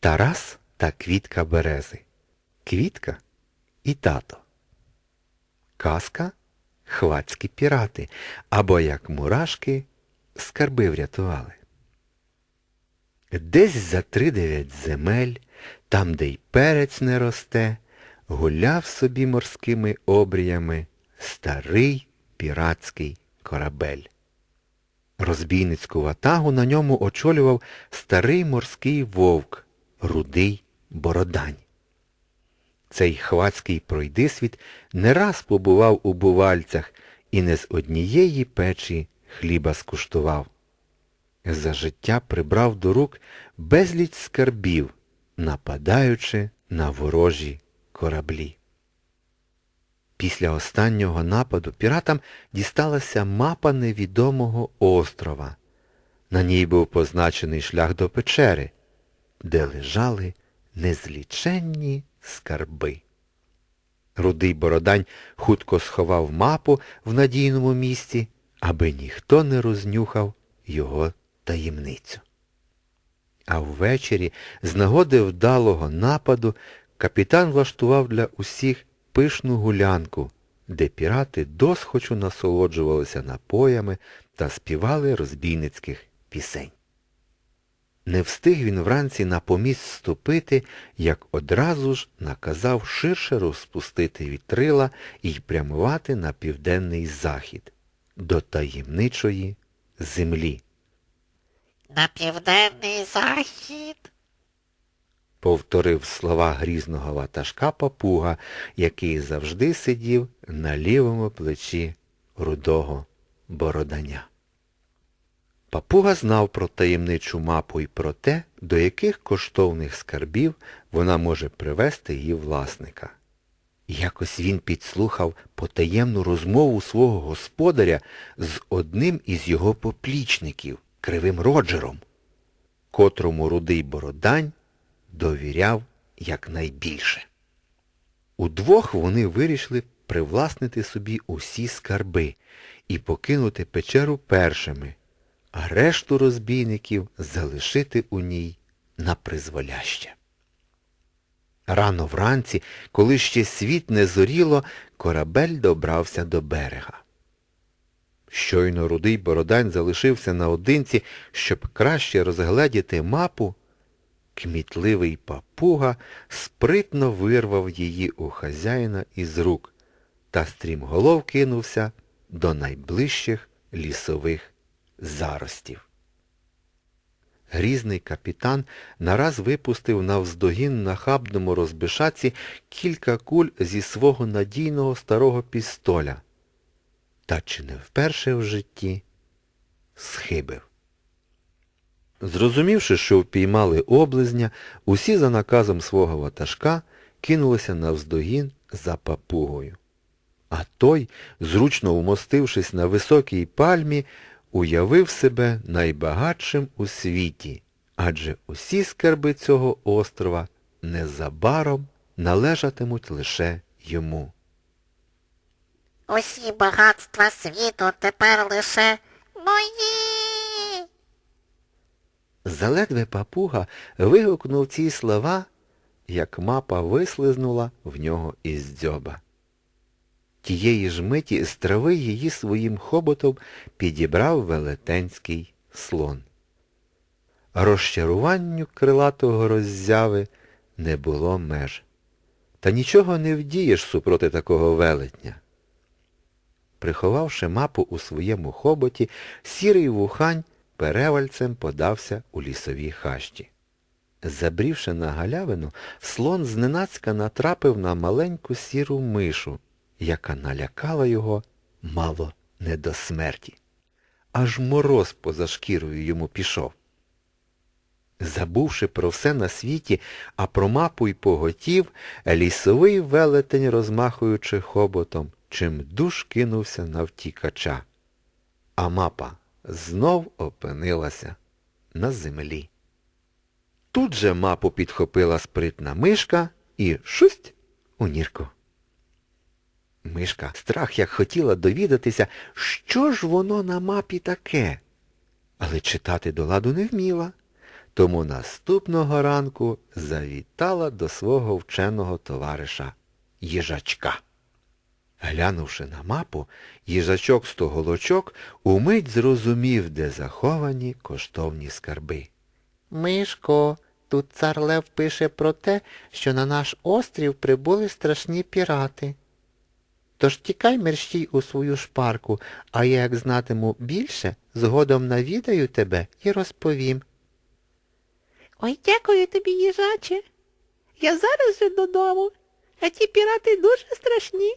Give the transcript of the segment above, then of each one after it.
Тарас та квітка берези. Квітка і тато. Казка Хвацькі пірати, або як мурашки скарби врятували. Десь за тридев'ять земель, там, де й перець не росте, гуляв собі морськими обріями старий піратський корабель. Розбійницьку ватагу на ньому очолював старий морський вовк, рудий бородань. Цей хвацький пройдисвіт не раз побував у бувальцях і не з однієї печі хліба скуштував. За життя прибрав до рук безліч скарбів, нападаючи на ворожі кораблі. Після останнього нападу піратам дісталася мапа невідомого острова. На ній був позначений шлях до печери, де лежали незліченні скарби. Рудий Бородань хутко сховав мапу в надійному місці, аби ніхто не рознюхав його таємницю. А ввечері, з нагоди вдалого нападу, капітан влаштував для усіх пишну гулянку, де пірати досхочу насолоджувалися напоями та співали розбійницьких пісень. Не встиг він вранці на поміст ступити, як одразу ж наказав ширше розпустити вітрила і прямувати на південний захід, до таємничої землі. На південний захід. Повторив слова грізного ватажка папуга, який завжди сидів на лівому плечі рудого бородання. Папуга знав про таємничу мапу і про те, до яких коштовних скарбів вона може привести її власника. Якось він підслухав потаємну розмову свого господаря з одним із його поплічників, кривим Роджером, котрому рудий бородань довіряв якнайбільше. Удвох вони вирішили привласнити собі усі скарби і покинути печеру першими, а решту розбійників залишити у ній на призволяще. Рано вранці, коли ще світ не зоріло, корабель добрався до берега. Щойно рудий Бородань залишився наодинці, щоб краще розгледіти мапу, кмітливий папуга спритно вирвав її у хазяїна із рук та стрімголов кинувся до найближчих лісових заростів. Грізний капітан нараз випустив навздогін на хабному розбишаці кілька куль зі свого надійного старого пістоля. Та чи не вперше в житті схибив. Зрозумівши, що впіймали облизня, усі за наказом свого ватажка кинулися навздогін за папугою. А той, зручно вмостившись на високій пальмі, уявив себе найбагатшим у світі, адже усі скарби цього острова незабаром належатимуть лише йому. Усі багатства світу тепер лише мої. Заледве папуга вигукнув ці слова, як мапа вислизнула в нього із дзьоба. Тієї ж миті з трави її своїм хоботом підібрав велетенський слон. Розчаруванню крилатого роззяви не було меж. Та нічого не вдієш супроти такого велетня. Приховавши мапу у своєму хоботі, сірий вухань перевальцем подався у лісовій хащі. Забрівши на галявину, слон зненацька натрапив на маленьку сіру мишу, яка налякала його мало не до смерті. Аж мороз поза шкірою йому пішов. Забувши про все на світі, а про мапу й поготів, лісовий велетень, розмахуючи хоботом, чимдуж кинувся на втікача. А мапа знов опинилася на землі. Тут же мапу підхопила спритна мишка і шусть у нірку. Мишка страх як хотіла довідатися, що ж воно на мапі таке, але читати до ладу не вміла тому наступного ранку завітала до свого вченого товариша їжачка. Глянувши на мапу, їжачок стоголочок умить зрозумів, де заховані коштовні скарби. Мишко, тут цар Лев пише про те, що на наш острів прибули страшні пірати. Тож тікай мерщій у свою шпарку, а я, як знатиму більше, згодом навідаю тебе і розповім. Ой, дякую тобі, їжаче. Я зараз же додому, а ті пірати дуже страшні.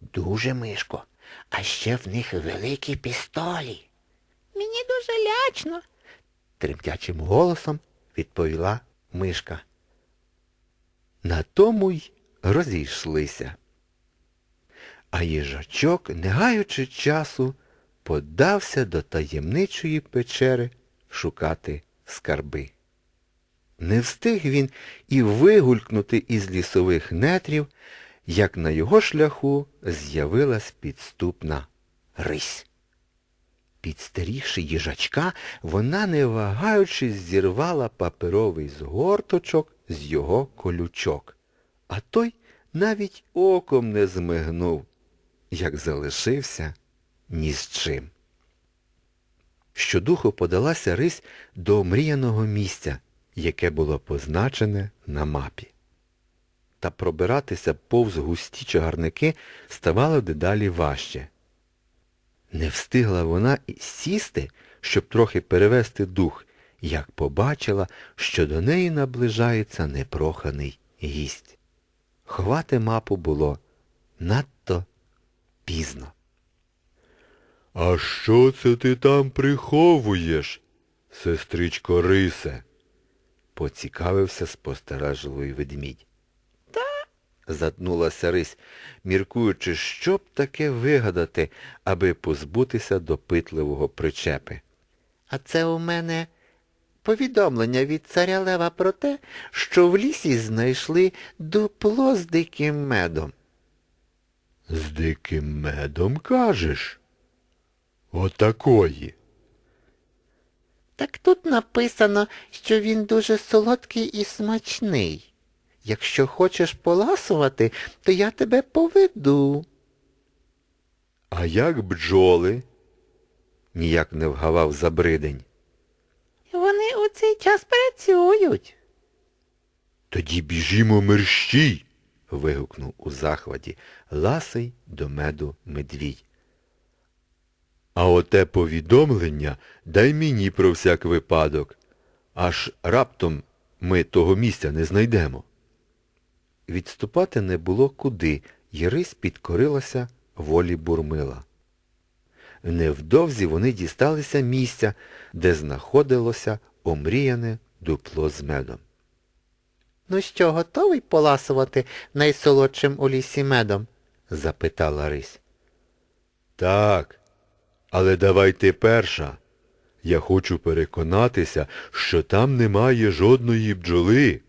Дуже, Мишко, а ще в них великі пістолі. Мені дуже лячно. Тремтячим голосом відповіла мишка. На тому й розійшлися. А їжачок, не гаючи часу, подався до таємничої печери шукати скарби. Не встиг він і вигулькнути із лісових нетрів, як на його шляху з'явилась підступна рись. Підстерігши їжачка, вона, не вагаючись, зірвала паперовий згорточок з його колючок, а той навіть оком не змигнув, як залишився ні з чим. Щодуху подалася рись до омріяного місця, яке було позначене на мапі. Та пробиратися повз густі чагарники ставало дедалі важче. Не встигла вона і сісти, щоб трохи перевести дух, як побачила, що до неї наближається непроханий гість. Ховати мапу було надто пізно. А що це ти там приховуєш, сестричко Рисе? поцікавився спостережливий ведмідь. Та, Затнулася Рись, міркуючи, що б таке вигадати, аби позбутися допитливого причепи. А це у мене повідомлення від царя Лева про те, що в лісі знайшли дупло з диким медом. З диким медом кажеш? Отакої. Так тут написано, що він дуже солодкий і смачний. Якщо хочеш поласувати, то я тебе поведу. А як бджоли? Ніяк не вгавав забридень. Вони у цей час працюють. Тоді біжімо мерщій. Вигукнув у захваті ласий до меду медвідь. А оте повідомлення дай мені про всяк випадок, аж раптом ми того місця не знайдемо. Відступати не було куди, і рись підкорилася волі бурмила. Невдовзі вони дісталися місця, де знаходилося омріяне дупло з медом. Ну що, готовий поласувати найсолодшим у лісі медом? запитала Рись. Так, але давай ти перша. Я хочу переконатися, що там немає жодної бджоли,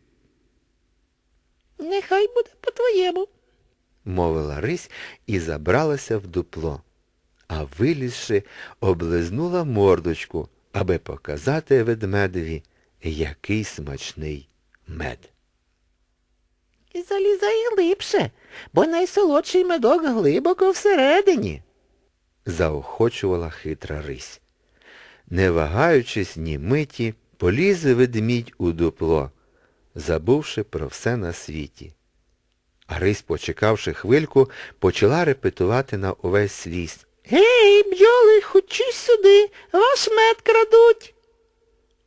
Нехай буде по-твоєму. мовила Рись і забралася в дупло, а вилізши, облизнула мордочку, аби показати ведмедеві, який смачний мед. І залізай глибше, бо найсолодший медок глибоко всередині. заохочувала хитра рись. Не вагаючись ні миті, поліз ведмідь у дупло, забувши про все на світі. А рись, почекавши хвильку, почала репетувати на увесь ліс. Гей, бджоли, хочі сюди, ваш мед крадуть.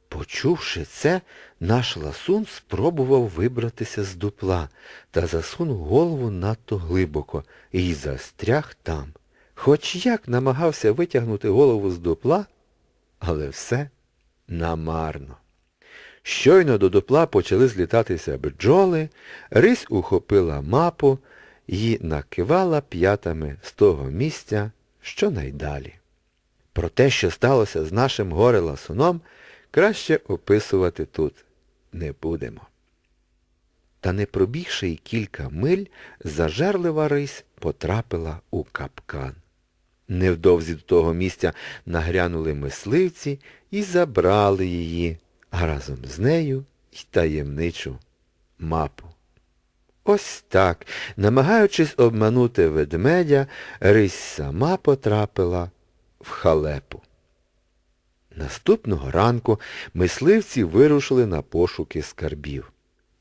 Почувши це, наш ласун спробував вибратися з дупла та засунув голову надто глибоко і застряг там. Хоч як намагався витягнути голову з дупла, але все намарно. Щойно до дупла почали злітатися бджоли, рись ухопила мапу і накивала п'ятами з того місця, що найдалі. Про те, що сталося з нашим горе-ласуном, краще описувати тут не будемо. Та не пробігши й кілька миль, зажерлива рись потрапила у капкан. Невдовзі до того місця нагрянули мисливці і забрали її, а разом з нею й таємничу мапу. Ось так, намагаючись обманути ведмедя, Рись сама потрапила в халепу. Наступного ранку мисливці вирушили на пошуки скарбів.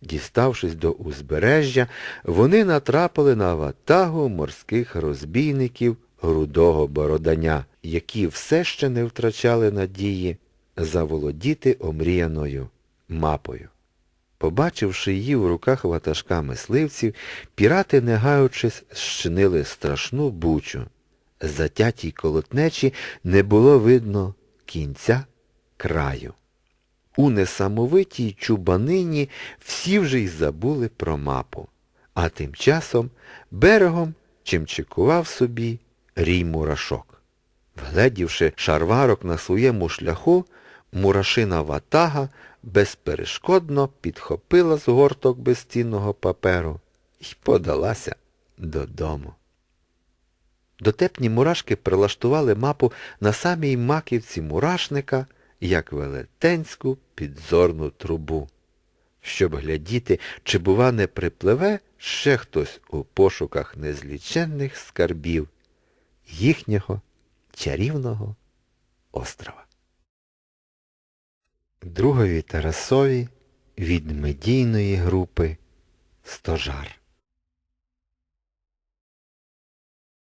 Діставшись до узбережжя, вони натрапили на ватагу морських розбійників грудого бороданя, які все ще не втрачали надії заволодіти омріяною мапою. Побачивши її в руках ватажка мисливців, пірати, не гаючись, щинили страшну бучу. Затятій колотнечі не було видно кінця краю. У несамовитій чубанині всі вже й забули про мапу, а тим часом берегом чимчикував собі рій мурашок. Вгледівши шарварок на своєму шляху, мурашина ватага безперешкодно підхопила з горток безцінного паперу і подалася додому. Дотепні мурашки прилаштували мапу на самій маківці мурашника, як велетенську підзорну трубу, щоб глядіти, чи, бува, не припливе ще хтось у пошуках незліченних скарбів їхнього чарівного острова. Другові Тарасові від медійної групи Стожар.